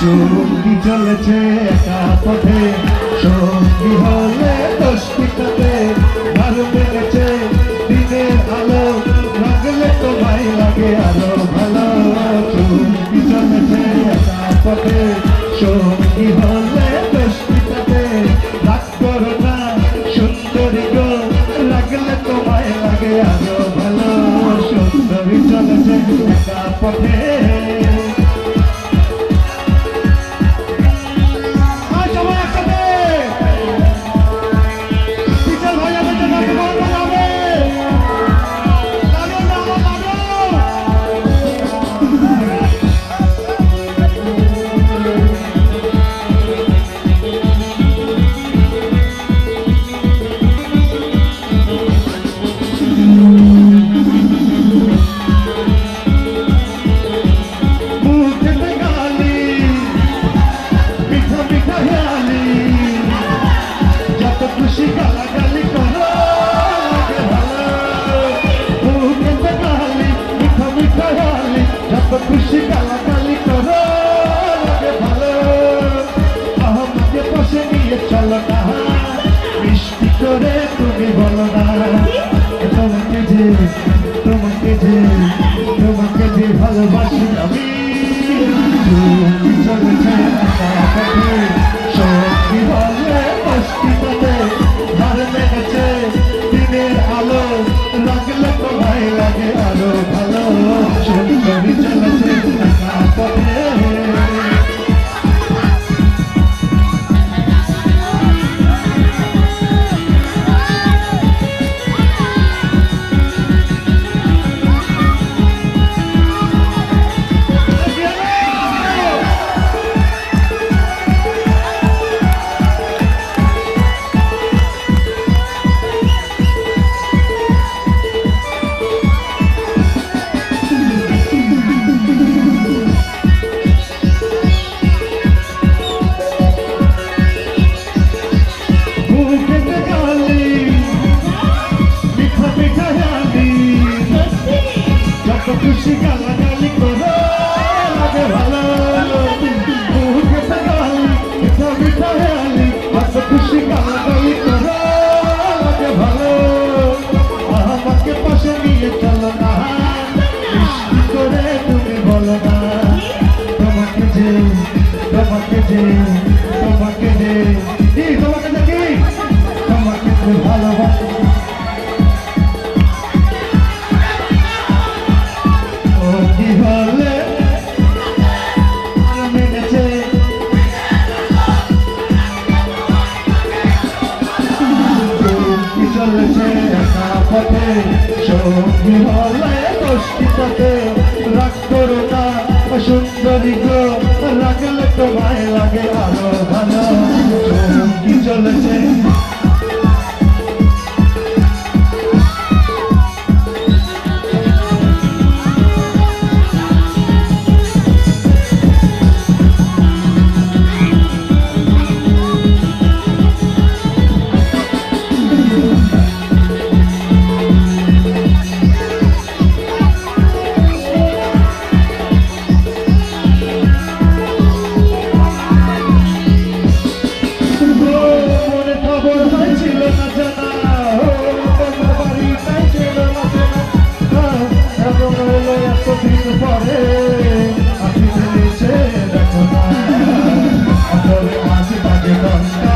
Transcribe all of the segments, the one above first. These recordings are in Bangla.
চুক্তি চলেছে একা পথে। সঙ্গী হলে দোষটিটাতে ভার মেরেছে দিনের আলো লাগলে তো ভাই লাগে আরও ভালো। চুক্তি চলেছে একা পথে। সঙ্গী হলে দোষটিটাতে রাগ করো না, সুন্দরী গো লাগলে তো ভাই লাগে আরও ভালো। সুন্দরী চলেছে একা পথে। আলো লাগলে তো ভাই লাগে আরও মিঠা মিঠা গালি যত খুশি গালাগালি করো লাগে ভালো খুশি গালাগালি করো লাগে ভালো আমাকে পাশে নিয়ে চলো না করে তুমি বলো না তোমাকে যে তোমাকে যে পথে, সঙ্গী হলে দোষটি পথে। রাগ করো না, সুন্দরী গো লাগলে তোমায় লাগে আরও ভালো। Oh.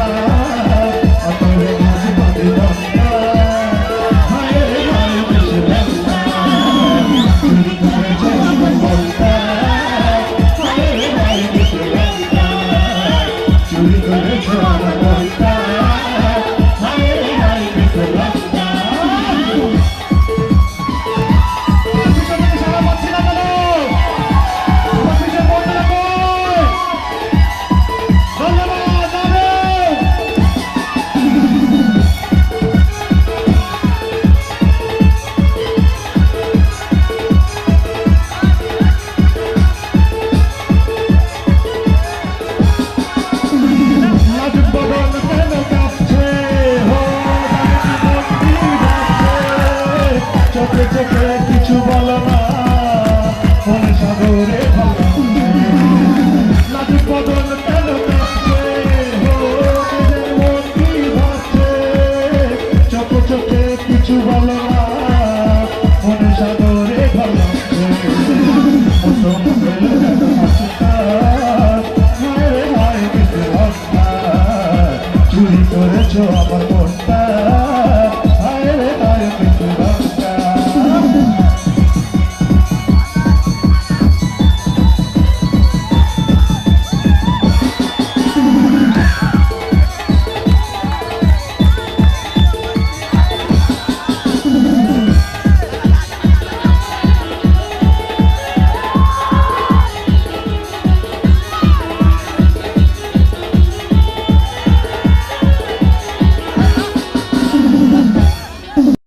করেছ আমার মন